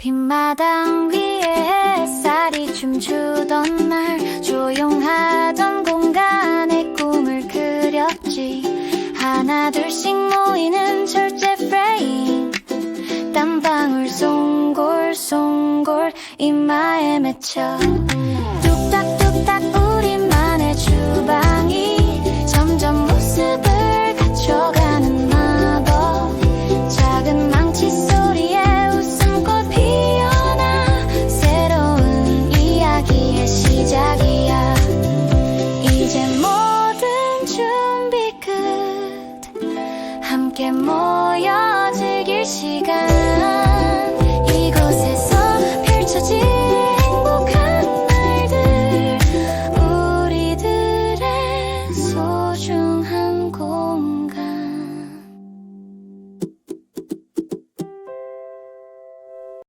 빈마당 위에 햇살이 춤추던 날 조용하던 공간에 꿈을 그렸지. 하나 둘씩 모이는 철제 프레임. 땀방울 송골 송골 이마에 맺혀 함께 모여지길 시간. 이곳에서 펼쳐진 행복한 날들. 우리들의 소중